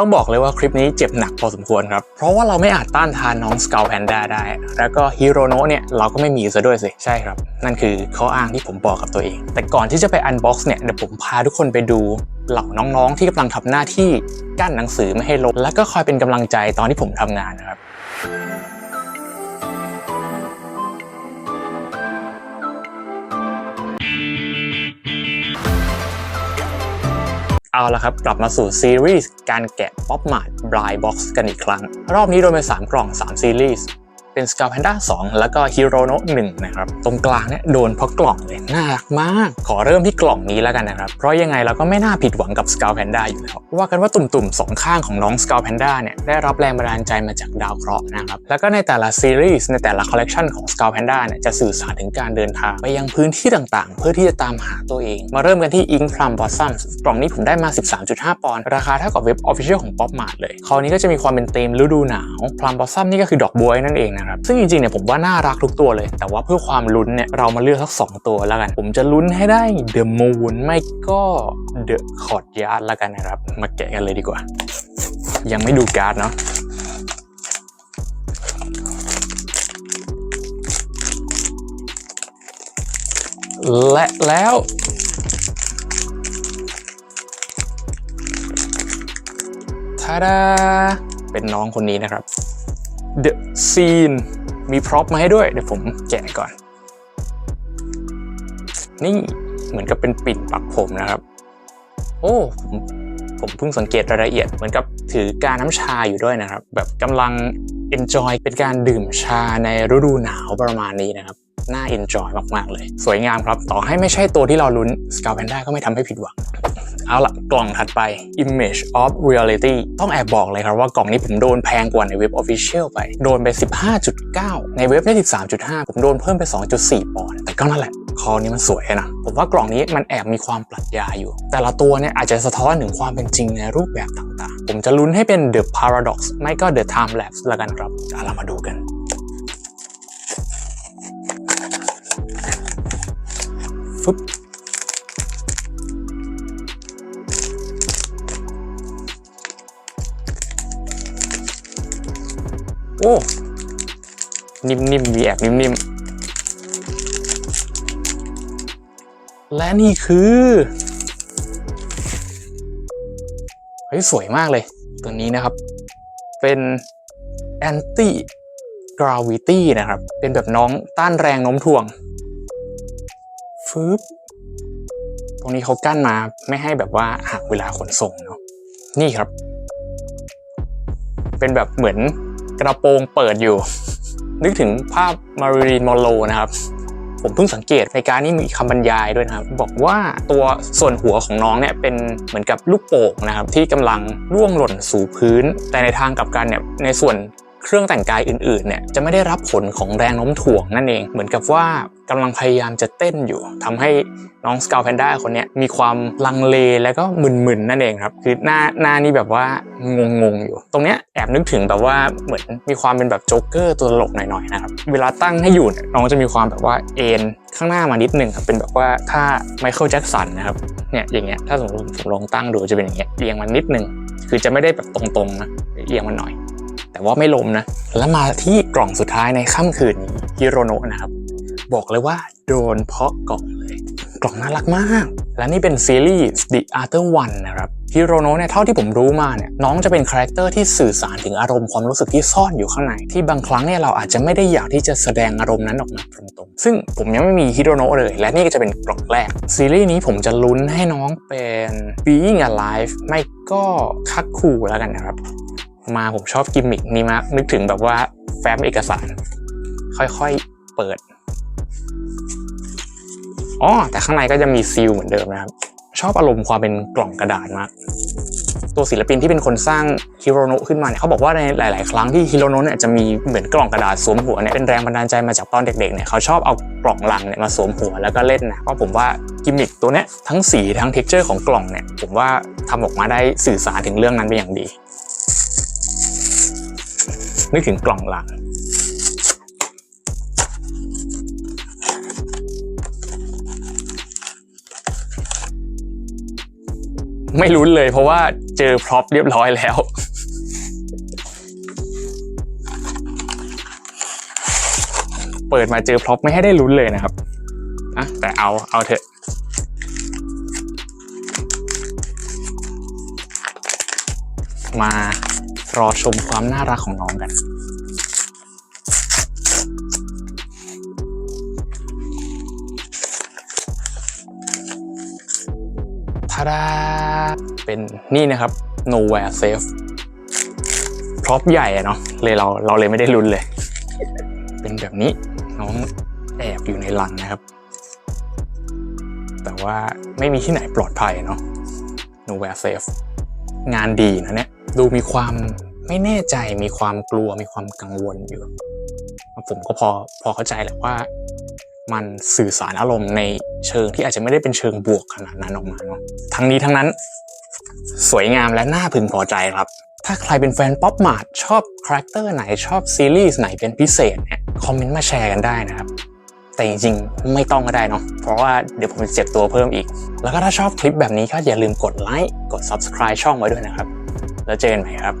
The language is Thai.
ต้องบอกเลยว่าคลิปนี้เจ็บหนักพอสมควรครับ เพราะว่าเราไม่อาจต้านทานน้องสก l ลแพนด้าได้ แล้วก็ฮิโรโนะเนี่ยเราก็ไม่มีซะด้วยสิ ใช่ครับ นั่นคือข้ออ้างที่ผมบอกกับตัวเอง แต่ก่อนที่จะไปอันบ็อกซ์เนี่ยเดี๋ยวผมพาทุกคนไปดูเหล่าน้องๆที่กำลังทำหน้าที่กั้นหนังสือไม่ให้ลบแล้วก็คอยเป็นกำลังใจตอนที่ผมทำงานนะครับ เอาละครับ กลับมาสู่ซีรีส์การแกะป๊อปมาร์ทบลายบ็อกซ์กันอีกครั้ง รอบนี้โดนไป 3 กล่อง 3 ซีรีส์ เป็น Scout Panda 2 แล้วก็ Hero No 1 นะครับ ตรงกลางเนี่ยโดนเพราะกล่องเลยน่ารักมาก ขอเริ่มที่กล่องนี้แล้วกันนะครับ เพราะยังไงเราก็ไม่น่าผิดหวังกับ Scout Panda อยู่แล้ว ว่ากันว่าตุ่มๆสองข้างของน้อง Scout Panda เนี่ยได้รับแรงบันดาลใจมาจากดาวเคราะห์นะครับ แล้วก็ในแต่ละซีรีส์ในแต่ละคอลเลกชันของ Scout Panda เนี่ยจะสื่อสารถึงการเดินทางไปยังพื้นที่ต่างๆ เพื่อที่จะตามหาตัวเอง มาเริ่มกันที่ Ink Plum Blossom กล่องนี้ผมได้มา 13.5 ปอนด์ราคาเท่ากับเว็บ Official ของ Pop Mart เลยคราวนี้ก็จะมีความเป็นธีมฤดูหนาว Plum Blossom นี่ก็คือดอกบัวนั่นเองนะครับ ซึ่งจริงๆเนี่ยผมว่าน่ารักทุกตัวเลย แต่ว่าเพื่อความลุ้นเนี่ยเรามาเลือกสัก 2 ตัวแล้วกัน ผมจะลุ้นให้ได้ The Moon ไม่ก็ The Courtyard แล้วกันนะครับ มาแกะกันเลยดีกว่า ยังไม่ดูการ์ดเนาะและแล้ว ทาดา เป็นน้องคนนี้นะครับ The Scene มีพร็อพมาให้ด้วย เดี๋ยวผมแกะก่อน นี่เหมือนกับเป็นปิ่นปักผมนะครับ โอ้ผมผมเพิ่งสังเกตรายละเอียดเหมือนกับถือการน้ำชาอยู่ด้วยนะครับ แบบกำลัง enjoy เป็นการดื่มชาในฤดูหนาวประมาณนี้นะครับ น่า enjoy มาก ๆ เลย สวยงามครับ ต่อให้ไม่ใช่ตัวที่เราลุ้น Scout Panda ก็ไม่ทำให้ผิดหวัง เอาละกล่องถัดไป Image of Reality ต้องแอบบอกเลยครับว่ากล่องนี้ผมโดนแพงกว่าในเว็บ Official ไป โดนไป 15.9 ในเว็บได้ 13.5 ผมโดนเพิ่มไป 2.4 ปอนด์แต่ก็นั่นแหละคอนี้มันสวยนะผมว่ากล่องนี้มันแอบมีความปรัชญาอยู่ แต่ละตัวเนี่ยอาจจะสะท้อนถึงความเป็นจริงในรูปแบบต่างๆ ผมจะลุ้นให้เป็น The Paradox ไม่ก็ The Time Lapse ละกันครับเอาเรามาดูกันฟึบ โอ้ นิ่มๆมีแอบนิ่มๆและนี่คือ เฮ้ย สวยมากเลย ตัวนี้นะครับ เป็น anti gravity นะครับ เป็นแบบน้องต้านแรงโน้มถ่วง ฟืบตรงนี้เขากั้นมาไม่ให้แบบว่าหักเวลาขนส่งเนาะ นี่ครับ เป็นแบบเหมือน กระโปรงเปิดอยู่ นึกถึงภาพมารีนมอลโลนะครับ ผมเพิ่งสังเกตในการนี้มีคำบรรยายด้วยนะครับ บอกว่าตัวส่วนหัวของน้องเนี่ยเป็นเหมือนกับลูกโป่งนะครับ ที่กำลังร่วงหล่นสู่พื้น แต่ในทางกลับกันเนี่ยในส่วนเครื่องแต่งกายอื่นๆเนี่ยจะไม่ได้รับผลของแรงโน้มถ่วงนั่นเอง เหมือนกับว่า กำลังพยายามจะเต้นอยู่ทำให้น้องสกาวแพนด้าคนนี้มีความลังเลแล้วก็มึนๆนั่นเองครับ คือหน้าหน้านี่แบบว่างงๆอยู่ ตรงเนี้ยแอบนึกถึงแบบว่าเหมือนมีความเป็นแบบโจ๊กเกอร์ตัวตลกหน่อยๆนะครับ เวลาตั้งให้อยู่น,ยน้องจะมีความแบบว่าเอ็นข้างหน้ามานิดนึงครับเป็นแบบว่าถ้าไมเคิลแจ็คสันนะครับเนี่ยอย่างเงี้ยถ้าสมมติผมลองตั้งดูจะเป็นอย่างเงี้ยเอียงมันนิดนึง คือจะไม่ได้แบบตรงๆนะเอียงมันหน่อย แต่ว่าไม่ล้มนะแล้วมาที่กล่องสุดท้ายในค่ำคืนนี้ฮิโรโนะนะครับ บอกเลยว่าโดนเพาะกล่องเลย กล่องน่ารักมาก และนี่เป็นซีรีส์ The Other One นะครับฮิโรโนะเนี่ยเท่าที่ผมรู้มาเนี่ยน้องจะเป็นคาแรคเตอร์ที่สื่อสารถึงอารมณ์ความรู้สึกที่ซ่อนอยู่ข้างใน ที่บางครั้งเนี่ยเราอาจจะไม่ได้อยากที่จะแสดงอารมณ์นั้นออกมาตรงๆ ซึ่งผมยังไม่มีฮิโรโนะเลย และนี่ก็จะเป็นกล่องแรก ซีรีส์นี้ผมจะลุ้นให้น้องเป็น Being Alive ไม่ก็คักคูแล้วกันนะครับ มาผมชอบกิมมิกนี้มากนึกถึงแบบว่าแฟ้มเอกสาร ค่อยๆเปิด อ๋อแต่ข้างในก็จะมีซีลเหมือนเดิมนะครับ ชอบอารมณ์ความเป็นกล่องกระดาษมาก ตัวศิลปินที่เป็นคนสร้างฮิโรโนะขึ้นมาเนี่ยเขาบอกว่าในหลาย ๆ ครั้งที่ฮิโรโนะเนี่ยจะมีเหมือนกล่องกระดาษสวมหัวเนี่ยเป็นแรงบันดาลใจมาจากตอนเด็ก ๆ เนี่ยเขาชอบเอากล่องลังเนี่ยมาสวมหัวแล้วก็เล่นนะเพราะผมว่ากิมมิคตัวเนี้ยทั้งสีทั้งเท็กเจอร์ของกล่องเนี่ยผมว่าทำออกมาได้สื่อสารถึงเรื่องนั้นเป็นอย่างดีนึกถึงกล่องลัง ไม่ลุ้นเลยเพราะว่าเจอพร็อพเรียบร้อยแล้ว เปิดมาเจอพร็อพไม่ให้ได้ลุ้นเลยนะครับอะแต่เอาเอาเถอะมารอชมความน่ารักของน้องกัน ทาดาเป็นนี่นะครับ nowhere safe พร็อพใหญ่อะเนาะเลยเราเราเลยไม่ได้ลุ้นเลย เป็นแบบนี้น้องแอบอยู่ในลังนะครับ แต่ว่าไม่มีที่ไหนปลอดภัยเนาะ nowhere safe งานดีนะเนี่ย ดูมีความไม่แน่ใจมีความกลัวมีความกังวลอยู่ ผมก็พอพอเข้าใจแหละว่า มันสื่อสารอารมณ์ในเชิงที่อาจจะไม่ได้เป็นเชิงบวกขนาดนั้นออกมาเนาะทั้งนี้ทั้งนั้น สวยงามและน่าพึงพอใจครับ ถ้าใครเป็นแฟนป๊อปมาร์ทชอบคาแรคเตอร์ไหนชอบซีรีส์ไหนเป็นพิเศษเนี่ยคอมเมนต์มาแชร์กันได้นะครับแต่จริงๆ ไม่ต้องก็ได้เนาะ เพราะว่าเดี๋ยวผมจะเจ็บตัวเพิ่มอีก แล้วก็ถ้าชอบคลิปแบบนี้ก็อย่าลืมกดไลค์ กด subscribe ช่องไว้ด้วยนะครับ แล้วเจอกันใหม่ครับ